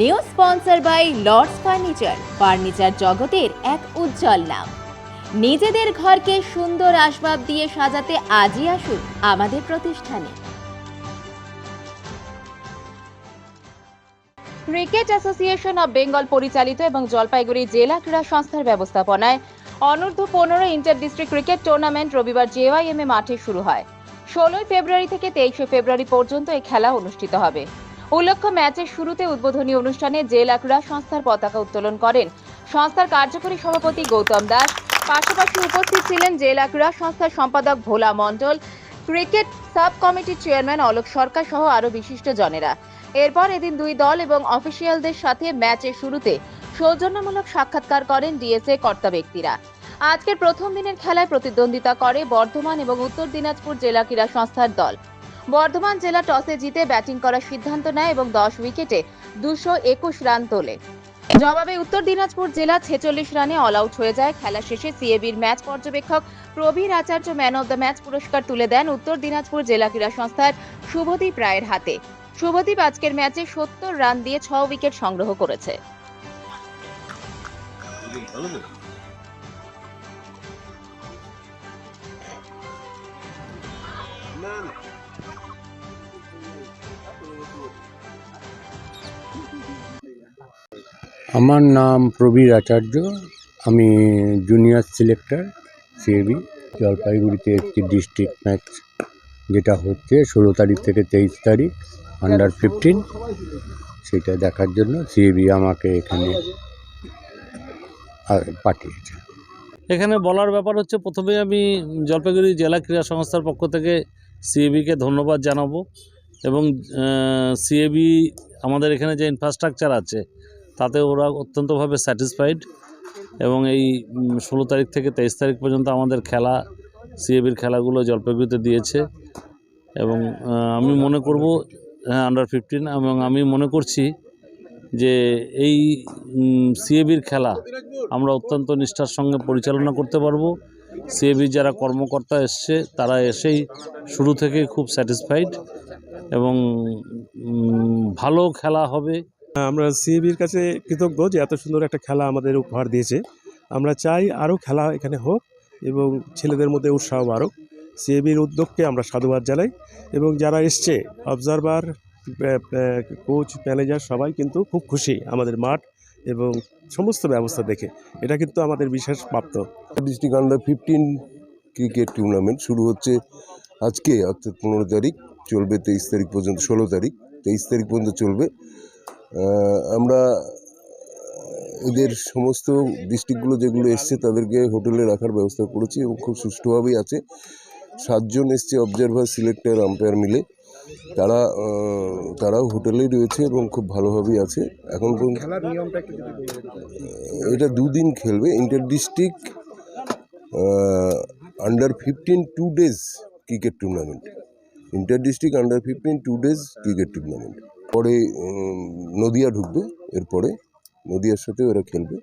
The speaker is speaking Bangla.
New sponsor by Lords furniture. Furniture জগতের এক উজ্জ্বল নাম। নিজেদের ঘরকে সুন্দর আসবাব দিয়ে সাজাতে আজই আসুন আমাদের প্রতিষ্ঠানে। ক্রিকেট অ্যাসোসিয়েশন অব বেঙ্গল পরিচালিত এবং জলপাইগুড়ি জেলা ক্রীড়া সংস্থার ব্যবস্থাপনায় অনূর্ধ্ব পনেরো ইন্টার ডিস্ট্রিক্ট ক্রিকেট টুর্নামেন্ট রবিবার জেওয়াইএমএ মাঠে শুরু হয়। ষোলোই ফেব্রুয়ারি থেকে তেইশে ফেব্রুয়ারি পর্যন্ত এই খেলা অনুষ্ঠিত হবে। উল্লেখ্য, ম্যাচের শুরুতে উদ্বোধনী অনুষ্ঠানে জেলা ক্রীড়া সংস্থার পতাকা উত্তোলন করেন, সংস্থার কার্যকরী সভাপতি গৌতম দাস, পাশাপাশি উপস্থিত ছিলেন জেলা ক্রীড়া সংস্থার সম্পাদক ভোলা মণ্ডল, ক্রিকেট সাব কমিটির চেয়ারম্যান অলোক সরকার সহ আরও বিশিষ্ট জনেরা এরপর এদিন দুই দল এবং অফিসিয়ালদের সাথে ম্যাচের শুরুতে সৌজন্যমূলক সাক্ষাৎকার করেন ডিএসএ কর্তা ব্যক্তিরা। আজকের প্রথম দিনের খেলায় প্রতিদ্বন্দ্বিতা করে বর্ধমান এবং উত্তর দিনাজপুর জেলা ক্রীড়া সংস্থার দল। বর্ধমান জেলা টসে জিতে ব্যাটিং করার সিদ্ধান্ত নেয় এবং দশ উইকেটে দুশো একুশ রান তোলে। জবাবে উত্তর দিনাজপুর জেলা ছেচল্লিশ রানে অল আউট হয়ে যায়। খেলা শেষে সিএবির ম্যাচ পর্যবেক্ষক Prabir Acharya man of the match পুরস্কার তুলে দেন উত্তর দিনাজপুর জেলা ক্রীড়া সংস্থার শুভদীপ রায়ের হাতে। শুভদীপ আজকের ম্যাচে সত্তর রান দিয়ে ছ উইকেট সংগ্রহ করেছে। আমার নাম প্রবীর আচার্য, আমি জুনিয়র সিলেক্টর সিএবি জলপাইগুড়িতে একটি ডিস্ট্রিক্ট ম্যাচ যেটা হচ্ছে ষোলো তারিখ থেকে তেইশ তারিখ আন্ডার ফিফটিন সেটা দেখার জন্য সিএবি আমাকে এখানে পাঠিয়েছে। এখানে বলার ব্যাপার হচ্ছে, প্রথমে আমি জলপাইগুড়ি জেলা ক্রীড়া সংস্থার পক্ষ থেকে সিএবিকে ধন্যবাদ জানাব এবং সিএবি আমাদের এখানে যে ইনফ্রাস্ট্রাকচার আছে তাতে ওরা অত্যন্তভাবে স্যাটিসফাইড এবং এই ষোলো তারিখ থেকে তেইশ তারিখ পর্যন্ত আমাদের খেলা, সিএবির খেলাগুলো জলপাইগুড়িতে দিয়েছে এবং আমি মনে করব হ্যাঁ আন্ডার ফিফটিন এবং আমি মনে করছি যে এই সিএবির খেলা আমরা অত্যন্ত নিষ্ঠার সঙ্গে পরিচালনা করতে পারব। সিএবি যারা কর্মকর্তা এসছে, তারা এসেই শুরু থেকেই খুব স্যাটিসফাইড এবং ভালো খেলা হবে আমরা সিএবির কাছে কৃতজ্ঞ যে এত সুন্দর একটা খেলা আমাদের উপহার দিয়েছে। আমরা চাই আরও খেলা এখানে হোক এবং ছেলেদের মধ্যে উৎসাহ বাড়ুক। সিএবির উদ্যোগকে আমরা সাধুবাদ জানাই এবং যারা এসছে অবজারভার কোচ ম্যানেজার সবাই কিন্তু খুব খুশি আমাদের মাঠ এবং সমস্ত ব্যবস্থা দেখে। এটা কিন্তু আমাদের বিশেষ প্রাপ্ত। District under fifteen cricket tournament শুরু হচ্ছে আজকে, অর্থাৎ পনেরো তারিখ, চলবে তেইশ তারিখ পর্যন্ত, ষোলো তারিখ, তেইশ তারিখ পর্যন্ত চলবে। আমরা এদের সমস্ত ডিস্ট্রিক্টগুলো যেগুলো এসছে তাদেরকে হোটেলে রাখার ব্যবস্থা করেছি এবং খুব সুষ্ঠুভাবেই আছে। সাতজন এসছে অবজারভার সিলেক্টর আম্পায়ার মিলে। তারা তারাও হোটেলেই রয়েছে এবং খুব ভালোভাবেই আছে। এখন পর্যন্ত এটা দুদিন খেলবে। Inter district under fifteen two days cricket tournament inter district under fifteen two days cricket tournament পরে নদিয়া ঢুকবে। এরপরে নদিয়ার সাথে ওরা খেলবে।